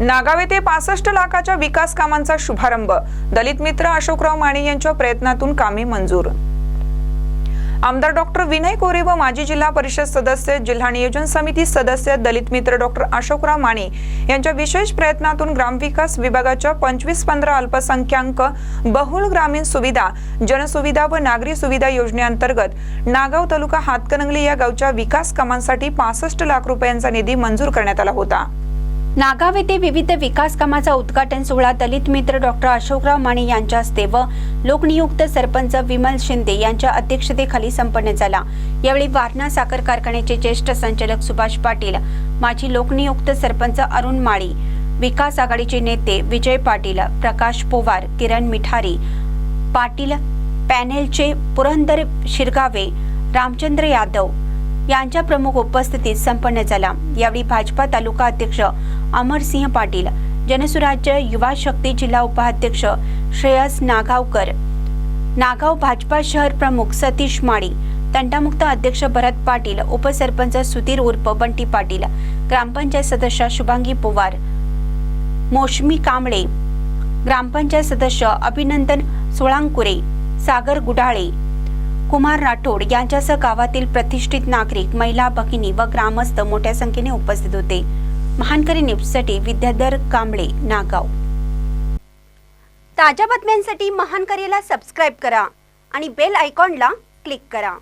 नागाव येथे पासष्ट लाखाच्या विकास कामांचा शुभारंभ. दलित मित्र अशोकराव माने यांच्या प्रयत्नातून कामे मंजूर. आमदार डॉक्टर विनय कोरे व माजी जिल्हा परिषद सदस्य जिल्हा नियोजन समिती सदस्य दलित मित्र डॉक्टर अशोकराव माने यांच्या विशेष प्रयत्नातून ग्रामविकास विभागाच्या पंचवीस पंधरा अल्पसंख्याक बहुल ग्रामीण सुविधा जनसुविधा व नागरी सुविधा योजनेअंतर्गत नागाव तालुका हातकणंगले या गावच्या विकास कामांसाठी पासष्ट लाख रुपयांचा निधी मंजूर करण्यात आला होता. नागाव येथे विविध विकास कामाचा उद्घाटन सोहळा दलित मित्र डॉक्टर अशोकराव माने यांच्या हस्ते व लोकनियुक्त सरपंच विमल शिंदे यांच्या अध्यक्षतेखाली संपन्न झाला. यावेळी वारणा साखर कारखान्याचे ज्येष्ठ संचालक सुभाष पाटील माजी लोकनियुक्त सरपंच अरुण माळी विकास आघाडीचे नेते विजय पाटील प्रकाश पोवार किरण मिठारी पाटील पॅनेलचे पुरंदर शिरगावे रामचंद्र यादव यांच्या प्रमुख उपस्थितीत संपन्न झाला. यावेळी भाजपा तालुका अध्यक्ष अमरसिंह पाटील जनसुराज्य युवा शक्ती जिल्हा उपाध्यक्ष श्रेयस नागावकर नागाव भाजपा शहर प्रमुख सतीश माळी तंटामुक्त अध्यक्ष भरत पाटील उपसरपंच सुधीर उर्फ बंटी पाटील ग्रामपंचायत सदस्य शुभांगी पोवार मोशमी कांबळे ग्रामपंचायत सदस्य अभिनंदन सोळांकुरे सागर गुडाळे कुमार राठोड यांच्यासह गावातील प्रतिष्ठित नागरिक महिला भगिनी व ग्रामस्थ मोठ्या संख्येने उपस्थित होते. महानकरी न्यूजसाठी विद्याधर कांबळे नागाव. ताज्या बातम्यांसाठी महानकरीला सबस्क्राईब करा आणि बेल आयकॉनला क्लिक करा.